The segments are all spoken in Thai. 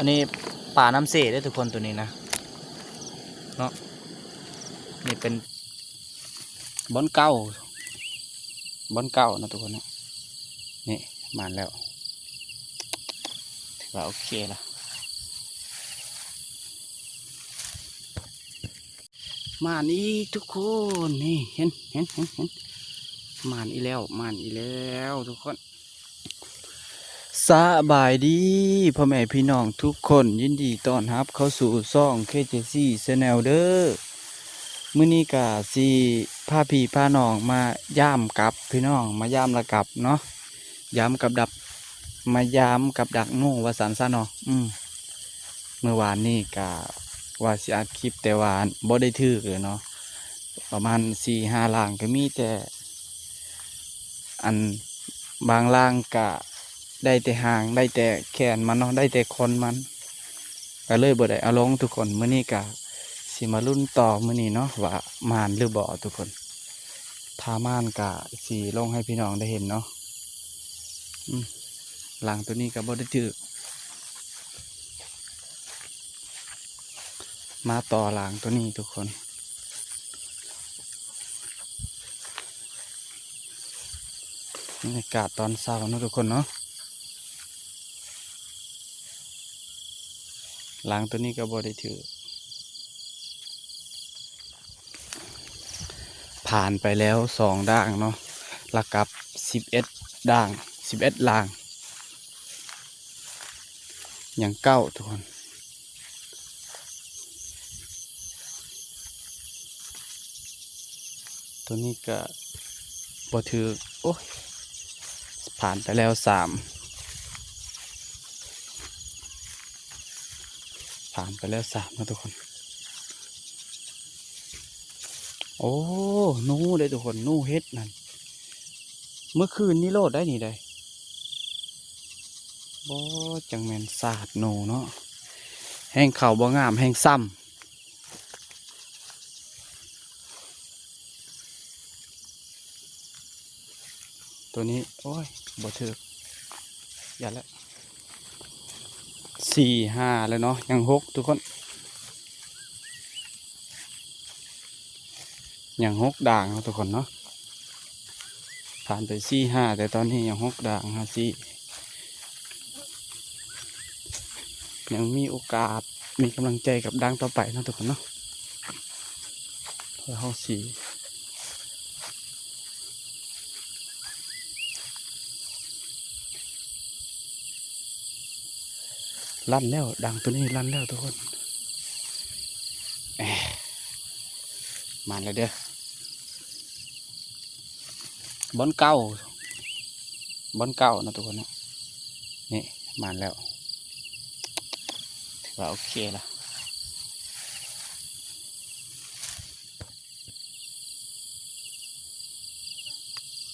อันนี้ป่าน้ำเสได้ทุกคนตัวนี้นะเนาะนี่เป็นบอนเก้าบอนเก้านะทุกคนนะนี่มานแล้วถือว่าโอเคละมานอีกทุกคนนี่เห็นเห็นเห็นเห็นมานอีแล้วมานอีแล้วทุกคน สบายดีพ่อแม่พี่น้องทุกคนยินดีต้อนรับ เข้าสู่ซ่องเคเจซี่ชแนลเด้อมื้อนี้ก็สิพาพี่พาน้องมาย่ามกับพี่น้องมาย่ามละกับเนาะย่ามกับดับ มายามกับดักงูว่าสันซะเนาะอืมเมื่อวานนี้ก็ว่าสิอัดคลิปแต่ว่าบ่ได้ถือเลยเนาะประมาณสี่ห้าล่างก็มีแต่ อันบางล่างก็ ได้แต่หางได้แต่แขนมันเนาะได้แต่คนมันก็เลยบ่ได้เอาลงทุกคนมื้อนี้ก็สิมารุ่นต่อมื้อนี้เนาะว่ามานหรือบ่ทุกคนถ้ามานก็สิลงให้พี่น้องได้เห็นเนาะอืมหลังตัวนี้ก็บ่ได้ถือมาต่อหลังตัวนี้ทุกคน บรรยากาศตอนเช้าเนาะทุกคนเนาะ หลังตัวนี้ก็บได้ถือ ผ่านไปแล้วสองด่างเนาะระกับสิบเอ็ดด่างสิบเอ็ดลาง อย่างเก้าทุกคนตัวนี้ก็บถือ โอ้ยผ่านไปแล้วสามานไปแล้วสามนะทุกคน โอ้นูเลยทุกคนนูเฮ็ดนั่น เมื่อคืนนี้โลดได้นี่ได้บ่จังแมนสาดหนูเนาะแห้งเข่าบ่งามแห้งซ้ำตัวนี้ โอ้ยบ่ถือกอย่าละ สี่ห้าแล้วเนาะยังหกทุกคน ยังหกด่างเนาะทุกคนเนาะผ่านไปสี่ห้าแต่ตอนนี้ยังหกด่างฮะสี่ยังมีโอกาสมีกำลังใจกับด่างต่อไปเนาะทุกคนเนาะเพื่อเข้าสี่ ลั่นแล้วด่างตัวนี้ลั่นแล้วทุกคนมาแล้วเด้อบอนเก้าบอนเก้านะทุกคนนะนี่มาแล้วถือว่าโอเคละ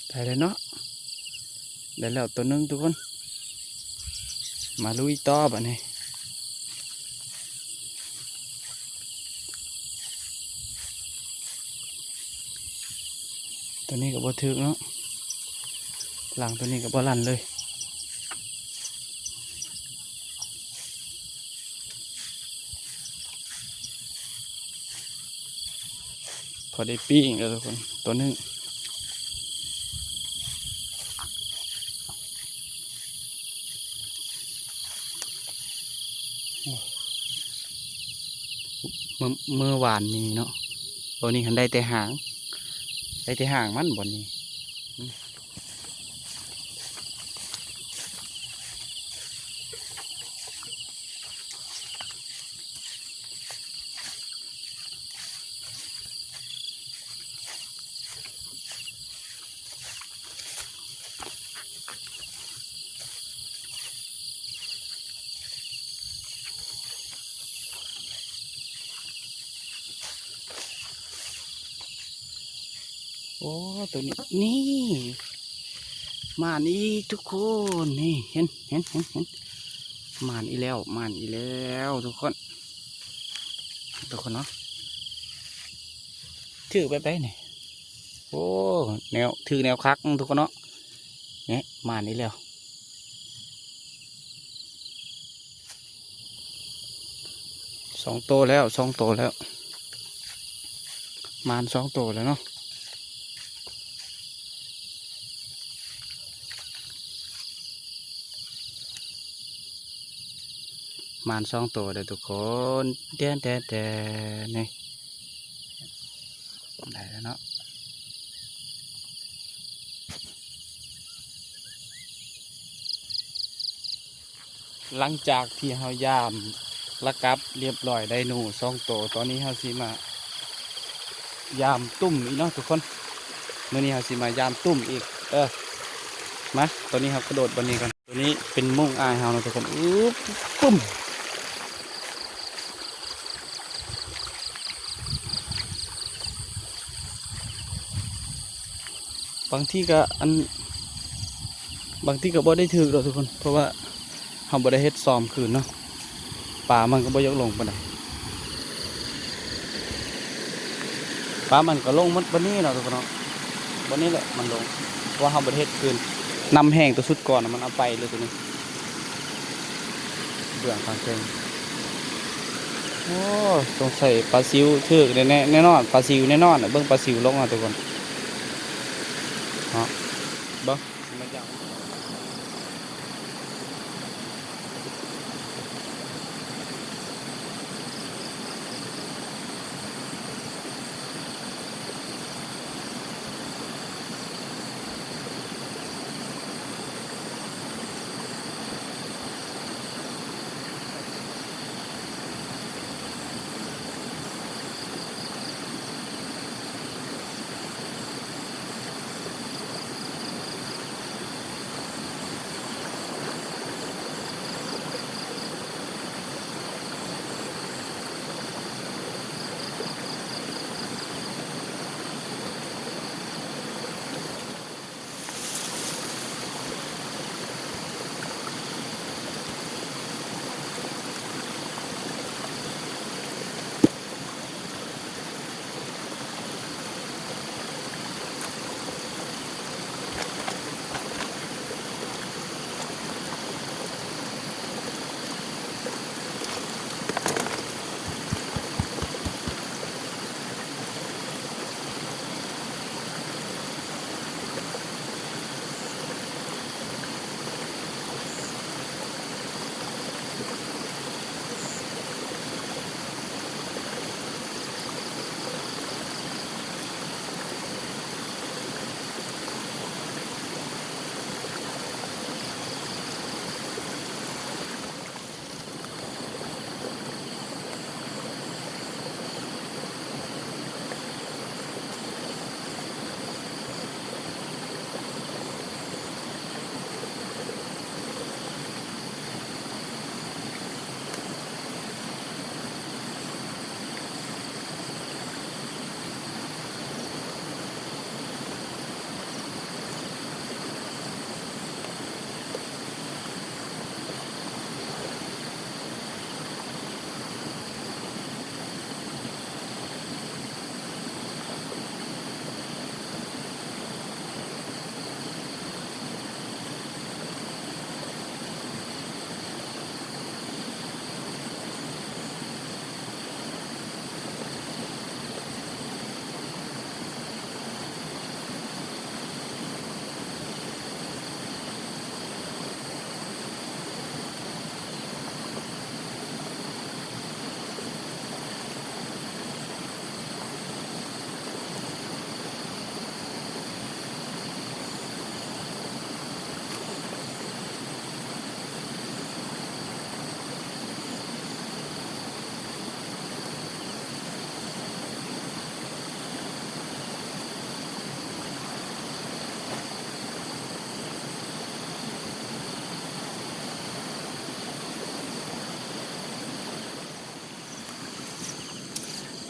ได้เลยเนาะได้แล้วตัวนึงทุกคน มาลุยต่อบ่เนี่ยตัวนี้ก็บ่ถึกเนาะหลังตัวนี้ก็บ่ลั่นเลยพอได้ปิ้งแล้วทุกคนตัวนึง เมื่อวานนี้เนาะตัวนี้หันได้แต่หาง ได้แต่หางมันบนนี้ อ้ตัวนี้นี่ มานี่ทุกคนนี่เห็นเห็นเห็นเห็นมานอีแล้วมานอีแล้วทุกคน ทุกคนเนาะถือไปไปนี่โอ้แนวถือแนวคักทุกคนเนาะเนี่ยมานอีแล้วสองโตแล้วสองโตแล้ว มานสองโตแล้วเนาะ มานสองตัวเด้อทุกคนเดนเดนเดนนี่ได้แล้วเนาะหลังจากที่เฮายามระกับเรียบร้อยได้หนูสองตัวตอนนี้เฮาสิมายามตุ่มอีกเนาะทุกคนเมื่อนี้เราสิมายามตุ่มอีก เออมาตอนนี้เรากระโดดบนนี้กันตัวนี้เป็นมุ่งอายเฮาเนาะทุกคนอุ๊บปุ้ม บางที่ก็อัน บางที่ก็บ่ได้ถือหรอกทุกคน เพราะว่าเราบ่ได้เฮ็ดซ้อมคืนเนาะป่ามันก็บ่ยกลงปานใดฟ้ามันก็ลงมันบนนี้เนาะทุกคนเนาะบนนี้แหละมันลงเพราะว่าเขาประเทศคืนนำแห้งตัวสุดก่อนมันเอาไปเลยตัวนี้เบื้อทางเชิงโอ้สงสัยปลาซิวถือกแน่แน่นอนปลาซิวแน่นอนเบื้องปลาซิวลงอะทุกคน เน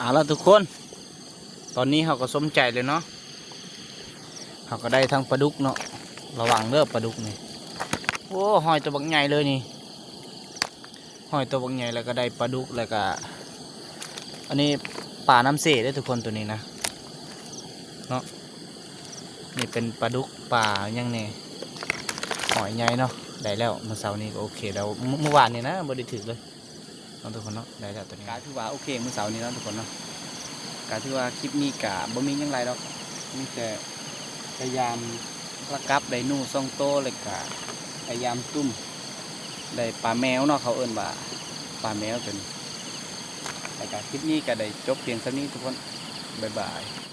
เอาละทุกคน ตอนนี้เขาก็สมใจเลยเนาะเขาก็ได้ทั้งปลาดุกเนาะระวังเด้อปลาดุกนี่โอ้หอยตัวบักใหญ่เลยนี่หอยตัวบักใหญ่แล้วก็ได้ปลาดุกแล้วก็ อันนี้ป่าน้ำเสได้ทุกคนตัวนี้นะเนาะนี่เป็นปลาดุกป่ายังเนี่ยหอยใหญ่เนาะได้แล้วเมื่อเช้านี้ก็โอเคแล้วเมื่อวานนี่นะบไดิถึกเลย นาะทุกคนเนาะได้แล้วตัวนี้กาถือว่าโอเคมื้อเสาร์นี้เนาะทุกคนเนาะกาถือว่าคลิปนี้กะบ่มีหยังไรดอกมีแต่พยายามระกับได้นูซ่องโตเลยกะพยายามตุ้มได้ปลาแมวเนาะเขาเอิ้นว่าปลาแมวเป็นแต่กะคลิปนี้ก็ได้จบเพียงเท่านี้ทุกคนบ๊ายบาย